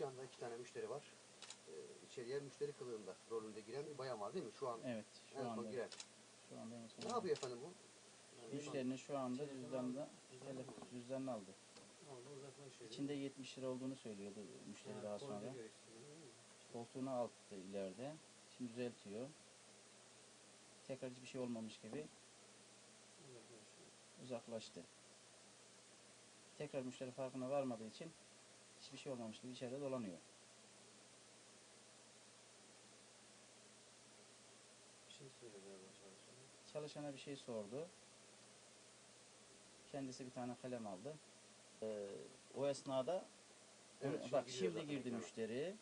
yanda iki tane müşteri var. Ee, içeriye müşteri kılığında rolünde giren bir bayan var değil mi? Şu an Evet, şu en son anda. giren. Şu anda en son. Ne yapıyor efendim bu? Yani Müşterinin şu anda cüzdanında telefon aldı. cüzdanını aldı. Aldı uzaklaşıyor. İçinde 70 lira olduğunu söylüyordu müşteri Ha, daha sonra. Koltuğunu alttı ileride. Şimdi düzeltiyor. Tekrar hiçbir şey olmamış gibi Uzaklaşıyor. uzaklaştı. Tekrar müşteri farkına varmadığı için hiçbir şey olmamış gibi içeride dolanıyor. Bir şey söyledi çalışana. Çalışana bir şey sordu. Kendisi bir tane kalem aldı. Ee, o esnada Evet, bak şimdi girdi müşteri.